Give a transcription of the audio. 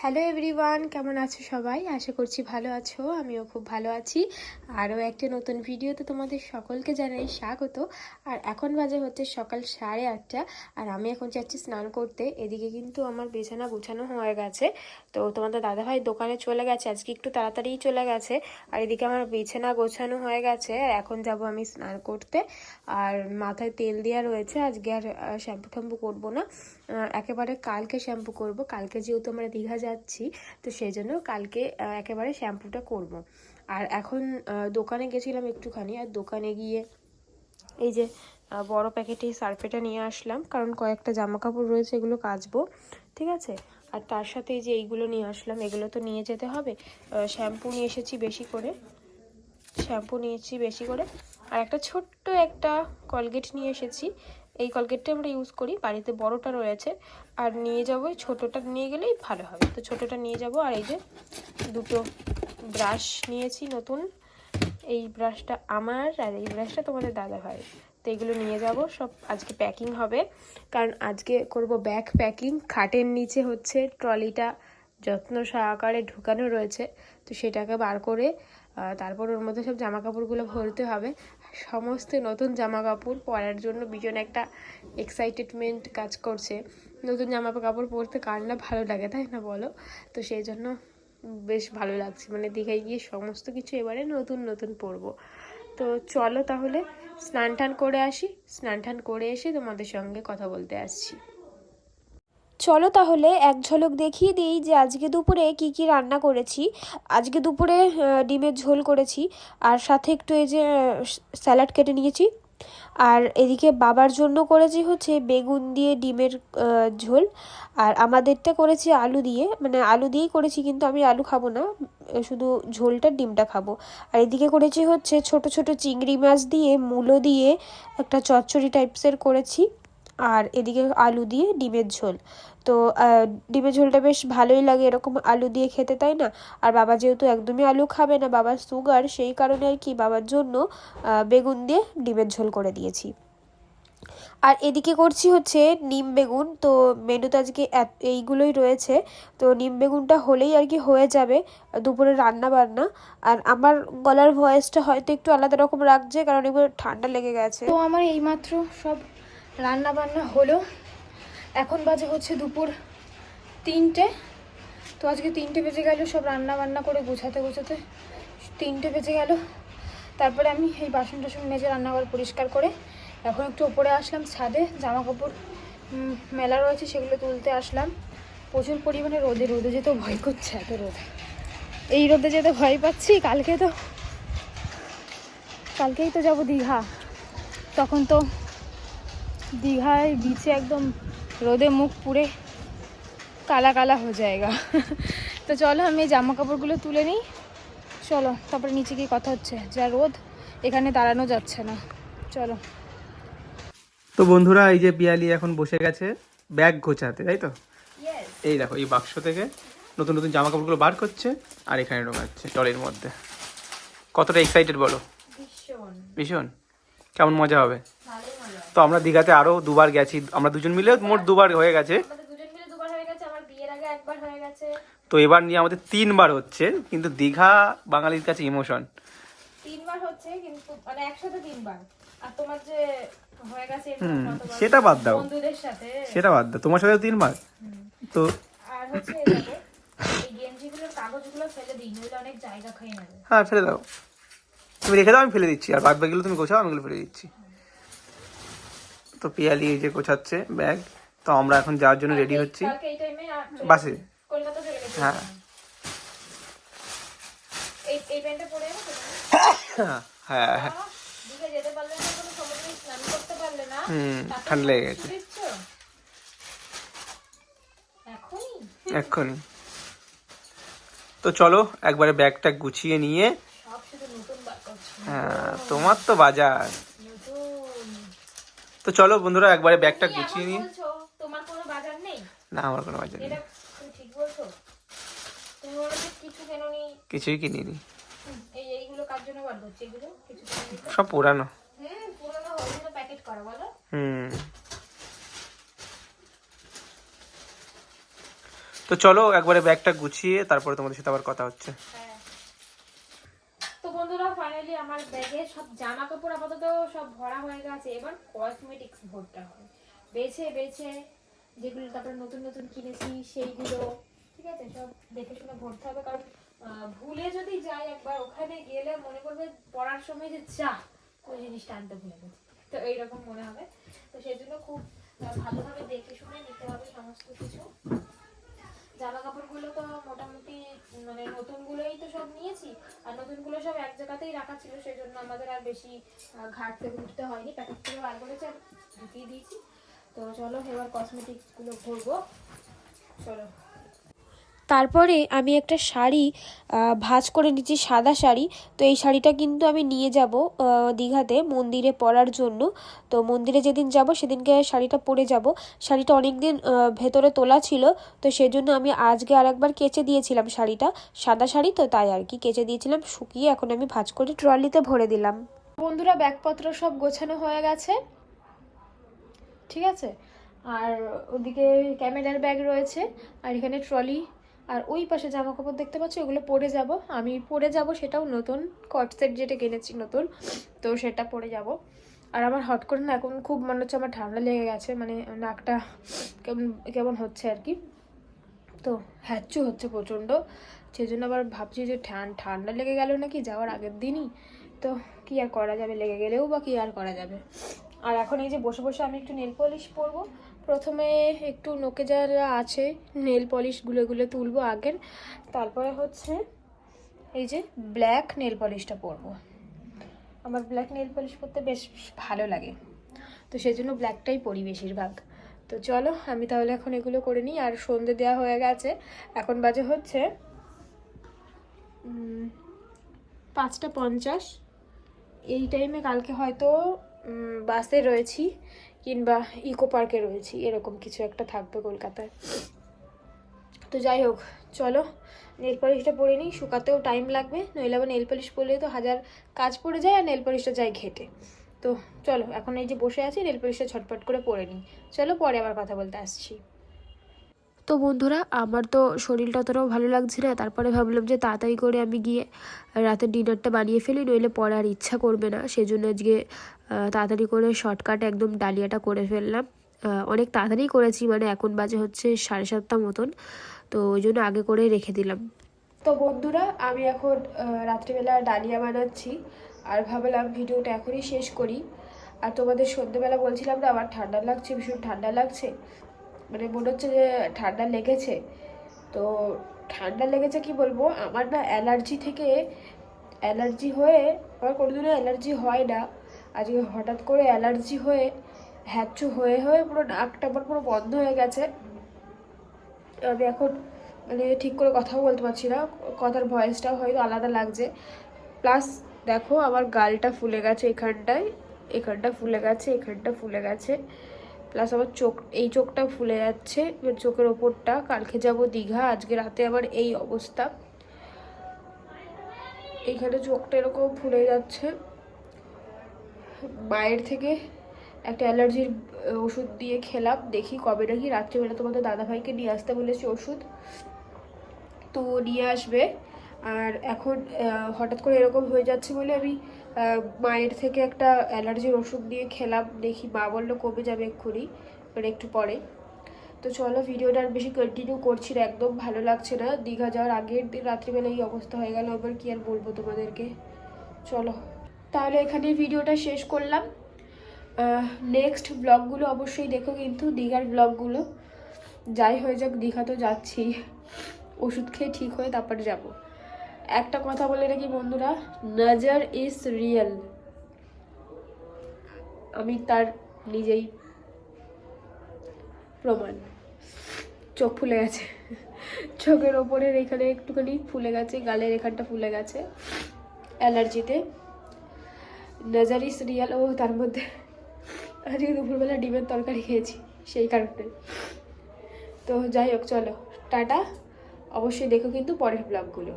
Hello everyone, কেমন আছো সবাই? আশা করছি ভালো আছো, আমিও খুব ভালো আছি। আরও একটা নতুন ভিডিওতে তোমাদের সকলকে জানাই স্বাগত। আর এখন বাজে হচ্ছে সকাল সাড়ে আটটা, আর আমি এখন যাচ্ছি স্নান করতে। এদিকে কিন্তু আমার বিছানা গুছানো হয়ে গেছে। তো তোমাদের দাদাভাই দোকানে চলে গেছে, আজকে একটু তাড়াতাড়িই চলে গেছে। আর এদিকে আমার বিছানা গোছানো হয়ে গেছে, আর এখন যাব আমি স্নান করতে। আর মাথায় তেল দেওয়া রয়েছে, আজকে আর শ্যাম্পু ট্যাম্পু করব না। একেবারে কালকে শ্যাম্পু করব। কালকে যেহেতু আমরা দীঘা যাচ্ছি, তো সেই জন্য কালকে একেবারে শ্যাম্পুটা করব। আর এখন দোকানে গেছিলাম একটুখানি, আর দোকানে গিয়ে এই যে বড় প্যাকেটে সার্ফেটা নিয়ে আসলাম, কারণ কয়েকটা জামা কাপড় রয়েছে এগুলো কাচবো, ঠিক আছে? আর তার সাথে এই যে এইগুলো নিয়ে আসলাম, এগুলো তো নিয়ে যেতে হবে। শ্যাম্পু নিয়ে এসেছি বেশি করে, শ্যাম্পু নিয়েছি বেশি করে। আর একটা ছোট্ট একটা কলগেট নিয়ে এসেছি এই কলগেটটা আমরা ইউজ করি। বাড়িতে বড়টা রয়েছে। আর নিয়ে যাব ছোটোটা। নিয়ে গেলেই ভালো হবে। তো ছোটোটা নিয়ে যাব। আর এই যে দুটো ব্রাশ নিয়েছি নতুন। এই ব্রাশটা আমার আর এই ব্রাশটা তোমাদের দাদা ভাই তো এগুলো নিয়ে যাব। সব আজকে প্যাকিং হবে। কারণ আজকে করব ব্যাগ প্যাকিং খাটের নিচে হচ্ছে ট্রলিটা যত্ন সহকারে ঢুকানো রয়েছে। তো সেটাকে বার করে তারপর ওর মধ্যে সব জামা কাপড়গুলো ভরতে হবে। সমস্ত নতুন জামা কাপড় পরার জন্য ভীষণ একটা এক্সাইটেডমেন্ট কাজ করছে। নতুন জামা কাপড় পরতে কার না ভালো লাগে, তাই না বলো? তো সেই জন্য বেশ ভালো লাগছে। মানে দীঘায় গিয়ে সমস্ত কিছু এবারে নতুন নতুন পরব। তো চলো তাহলে স্নান টান করে আসি। স্নান টান করে এসে তোমাদের সঙ্গে কথা বলতে আসছি। চলো তাহলে এক ঝলক দেখিয়ে দিই যে আজকে দুপুরে কি কি রান্না করেছি। আজকে দুপুরে ডিমের ঝোল করেছি আর সাথে একটু এই যে স্যালাড কেটে নিয়েছি। আর এদিকে বাবার জন্য করেছি হচ্ছে বেগুন দিয়ে ডিমের ঝোল। আর আমাদেরটা করেছি আলু দিয়ে। মানে আলু দিয়েই করেছি কিন্তু আমি আলু খাব না, শুধু ঝোলটা ডিমটা খাব। আর এদিকে করেছি হচ্ছে ছোট ছোট চিংড়ি মাছ দিয়ে, মূলো দিয়ে একটা চচ্চড়ি টাইপসের করেছি। আর এদিকে আলু দিয়ে ডিমের ঝোল। তো ডিমের ঝোলটা বেশ ভালোই লাগে এরকম আলু দিয়ে খেতে, তাই না? আর বাবা যেহেতু একদমই আলু খাবে না, বাবার সুগার, সেই কারণে আর কি বাবার জন্য বেগুন দিয়ে ডিমের ঝোল করে দিয়েছি। আর এদিকে করছি হচ্ছে নিম বেগুন। তো, মেনুতে আজকে এইগুলোই রয়েছে। তো, নিম বেগুনটা হলেই আর কি হয়ে যাবে দুপুরে রান্না বান্না আর আমার গলার ভয়েসটা হয়তো একটু আলাদা রকম রাখছে কারণ এগুলো ঠান্ডা লেগে গেছে। তো, আমার এইমাত্র সব রান্না বান্না হলো। এখন বাজে হচ্ছে দুপুর তিনটে। তো আজকে তিনটে বেজে গেল সব রান্না বান্না করে গোছাতে গোছাতে। তিনটে বেজে গেল। তারপরে আমি এই বাসন টাসন মেজে রান্নাঘর পরিষ্কার করে এখন একটু ওপরে আসলাম ছাদে। জামা কাপড় মেলা রয়েছে সেগুলো তুলতে আসলাম। প্রচুর পরিমাণে রোদে রোদে যেতে ভয় করছে এত রোদ। এই রোদে যেতে ভয় পাচ্ছি, কালকে তো, কালকেই তো যাব দীঘা। তখন তো দীঘায় বিচে একদম রোদে মুখ পুড়ে কালা কালা হয়ে যায়গা। তো চলো আমি এই জামা কাপড়গুলো তুলে নিই। চলো তারপরে নিচে গিয়ে কথা হচ্ছে। যা রোদ এখানে দাঁড়ানো যাচ্ছে না। চলো। তো বন্ধুরা এই যে পিয়ালি এখন বসে গেছে ব্যাগ গোছাতে তাই তো? এই দেখো এই বাক্স থেকে নতুন নতুন জামা কাপড়গুলো বার করছে আর এখানে ঢোকাচ্ছে টলের মধ্যে। কতটা এক্সাইটেড বলো? ভীষণ। কেমন মজা হবে? তো আমরা দীঘাতে আরও দুবার গেছি। আমরা দুজন মিলে মোট দুবার হয়ে গেছে। হয়ে তো এবার নিয়ে আমাদের তিনবার হচ্ছে কিন্তু দীঘা বাঙালির কাছে ইমোশন। তিনবার হচ্ছে কিন্তু মানে একসাথে তিনবার। আর তোমার যে হয়ে গেছে সেটা বাদ দাও। বন্ধুদের সাথে। সেটা বাদ দাও তোমার সাথে তিনবার। তো আর হচ্ছে এই গেঞ্জিগুলোর কাগজগুলো ফেলে দিই নইলে অনেক জায়গা খেয়ে নেবে। হ্যাঁ ফেলে দাও। তুমি রেখে দাও আমি ফেলে দিচ্ছি। আর বাদ বাকিগুলো তুমি গোছাও আমি ফেলে দিচ্ছি। তো পিয়ালি এই যে গোছাচ্ছে ব্যাগ। তো আমরা এখন যাওয়ার জন্য রেডি হচ্ছি। বাসে। হ্যাঁ? হ্যাঁ হ্যাঁ। না। হুম ঠান্ডা লেগে গেছে। এক্ষুনি তো চলো একবারে ব্যাগটা গুছিয়ে নিয়ে। হ্যাঁ তোমার তো বাজার। তো চলো বন্ধুরা একবারে ব্যাগটা গুছিয়ে নিই। তোমার কোনো বাজার নেই? না আমার কোনো বাজার নেই। এটা ঠিক বলছো? তুমি কিছু কেননি কিছুই কিনিনি। এই এইগুলো কার জন্য বার করছি এগুলো কিছু সব পুরানো। হুম পুরোনো হয়ে প্যাকেট করা বলো। হুম। তো চলো একবারে ব্যাগটা গুছিয়ে তারপরে তোমাদের সাথে আবার কথা হচ্ছে। ফাইনালি আমার ব্যাগে সব জামা কাপড় আপাতত সব ভরা হয়ে গেছে। এবার কসমেটিক্স ভরতে হবে। বেছে বেছে যেগুলো তারপর নতুন নতুন কিনেছি, সেইগুলো, ঠিক আছে? সব দেখে শুনে ভরতে হবে। কারণ ভুলে যদি যাই একবার, ওখানে গেলে মনে করবে পড়ার সময় যে যা, ওই জিনিসটা আনতে ভুলে গেছি। তো এইরকম মনে হবে। তো সেই জন্য খুব ভালোভাবে দেখে শুনে নিতে হবে সমস্ত কিছু। জামা কাপড়গুলো তো মোটামুটি মানে নতুনগুলোই সব নিয়েছি, আর নতুনগুলো সব এক জায়গাতেই রাখা ছিল সেই জন্য আমাদের আর বেশি ঘাটতে ঘুরতে হয়নি। প্যাকেট থেকে বার করেছে ঢুকিয়ে দিয়েছি। তো চলো এবার কসমেটিক্সগুলো ভরবো। চলো। তারপরে আমি একটা শাড়ি ভাঁজ করে নিচ্ছি সাদা শাড়ি। তো এই শাড়িটা কিন্তু আমি নিয়ে যাব দীঘাতে মন্দিরে পরার জন্য। তো মন্দিরে যেদিন যাব সেদিনকে শাড়িটা পরে যাব। শাড়িটা অনেক দিন ভেতরে তোলা ছিল। তো সেজন্য আমি আজকে আরেকবার কেচে দিয়েছিলাম শাড়িটা। সাদা শাড়ি তো তাই আর কি, কেচে দিয়েছিলাম, শুকিয়ে এখন আমি ভাঁজ করে ট্রলিতে ভরে দিলাম। বন্ধুরা, ব্যাগপত্র সব গোছানো হয়ে গেছে। ঠিক আছে? আর ওদিকে ক্যামেরার ব্যাগ রয়েছে। আর এখানে ট্রলি আর ওই পাশে জামা কাপড় দেখতে পাচ্ছি ওগুলো পরে যাব। আমি পরে যাব, সেটাও নতুন কট সেট যেটা কিনেছি নতুন, তো সেটা পরে যাব। আর আমার হট করে না এখন খুব মনে হচ্ছে আমার ঠান্ডা লেগে গেছে মানে নাকটা কেমন কেমন হচ্ছে আর কি। তো হ্যাচু হচ্ছে প্রচণ্ড সেই জন্য আবার ভাবছি যে ঠান- ঠান্ডা লেগে গেল নাকি যাওয়ার আগের দিনই। তো কি আর করা যাবে, লেগে গেলেও বা কি আর করা যাবে। আর এখন এই যে বসে বসে আমি একটু নেল পলিশ পরবো প্রথমে একটু নোকে যারা আছে নেল পলিশগুলো এগুলো তুলবো আগের। তারপরে হচ্ছে এই যে ব্ল্যাক নেল পলিশটা পরবো। আমার ব্ল্যাক নেল পলিশ পরতে বেশ ভালো লাগে। তো সেই জন্য ব্ল্যাকটাই পরি বেশিরভাগ। তো চলো, আমি তাহলে এখন এগুলো করে নিই। আর সন্ধে দেওয়া হয়ে গেছে। এখন বাজে হচ্ছে পাঁচটা পঞ্চাশ। এই টাইমে কালকে হয়তো বাসে রয়েছি। কিংবা ইকো পার্কে রয়েছি, এরকম কিছু একটা থাকবে কলকাতায়। তো যাই হোক, চলো, নেল পলিশটা পরে নিই, শুকাতেও টাইম লাগবে, নইলে আবার নেল পলিশ পরলে তো হাজার কাজ পড়ে যায় আর নেল পলিশটা যায় ঘেটে। তো চলো, এখন এই যে বসে আছি, নেল পলিশটা ঝটপট করে পরে নিই। চলো, পরে আবার কথা বলতে আসছি। তো বন্ধুরা, আমার তো শরীরটা অতটাও ভালো লাগছে না, তারপরে ভাবলাম যে তাড়াতাড়ি করে আমি গিয়ে রাতের ডিনারটা বানিয়ে ফেলি, নইলে পরে আর ইচ্ছা করবে না, সেজন্য আজকে তাড়াতাড়ি করে শর্টকাট একদম ডালিয়াটা করে ফেললাম। অনেক তাড়াতাড়ি করেছি মানে এখন বাজে হচ্ছে সাড়ে সাতটা মতন। তো ওই জন্য আগে করে রেখে দিলাম। তো বন্ধুরা, আমি এখন রাত্রিবেলা ডালিয়া বানাচ্ছি। আর ভাবলাম ভিডিওটা এখনই শেষ করি। আর তোমাদের সন্ধ্যেবেলা বলছিলাম না, আমার ঠান্ডা লাগছে, ভীষণ ঠান্ডা লাগছে। মানে মনে হচ্ছে যে ঠান্ডা লেগেছে। তো ঠান্ডা লেগেছে কি বলব, আমার না অ্যালার্জি থেকে অ্যালার্জি হয়ে, আমার কোনোদিনও অ্যালার্জি হয় না। আজকে হঠাৎ করে অ্যালার্জি হয়ে, হ্যাচু হয়ে হয়ে পুরো নাকটা আমার পুরো বন্ধ হয়ে গেছে। আমি এখন মানে ঠিক করে কথাও বলতে পারছি না, কথার ভয়েসটাও হয়তো আলাদা লাগছে। প্লাস দেখো আমার গালটা ফুলে গেছে এখানটায়, এখানটা ফুলে গেছে, এখানটা ফুলে গেছে। প্লাস আমার চোখ, এই চোখটা ফুলে যাচ্ছে চোখের ওপরটা। কালকে যাব দীঘা, আজকে রাতে আবার এই অবস্থা। এখানে চোখটা এরকম ফুলে যাচ্ছে। মায়ের থেকে একটা অ্যালার্জির ওষুধ দিয়ে খেলাম। দেখি কবে নাকি রাত্রিবেলা তোমাদের দাদাভাইকে নিয়ে আসতে বলেছি ওষুধ। তো নিয়ে আসবে। আর এখন হঠাৎ করে এরকম হয়ে যাচ্ছে বলে আমি মায়ের থেকে একটা অ্যালার্জির ওষুধ দিয়ে খেলাম। দেখি মা বলল কমে যাবে এক্ষুনি মানে একটু পরে। তো চলো ভিডিওটা আর বেশি কন্টিনিউ করছি না, একদম ভালো লাগছে না। দীঘা যাওয়ার আগের দিন রাত্রিবেলা এই অবস্থা হয়ে গেল, আবার কি আর বলব তোমাদেরকে? চলো। তাহলে এখানে ভিডিওটা শেষ করলাম। নেক্সট ব্লগগুলো অবশ্যই দেখো কিন্তু, দীঘার ব্লগগুলো যাই হয়ে যাক, দীঘা তো যাচ্ছি। ওষুধ খেয়ে ঠিক হয়ে তারপরে যাব। একটা কথা বলে রাখি বন্ধুরা, নজর ইজ রিয়েল আমি তার নিজেই প্রমাণ। চোখ ফুলে গেছে। চোখের ওপরের এখানে একটুখানি ফুলে গেছে, গালের এখানটা ফুলে গেছে। অ্যালার্জিতে নজর সিরিয়াল ও তার মধ্যে আজকে দুপুরবেলা ডিমের তরকারি খেয়েছি, সেই কারণে। তো যাই হোক, চলো, টাটা। অবশ্যই দেখো কিন্তু পরের ব্লগগুলো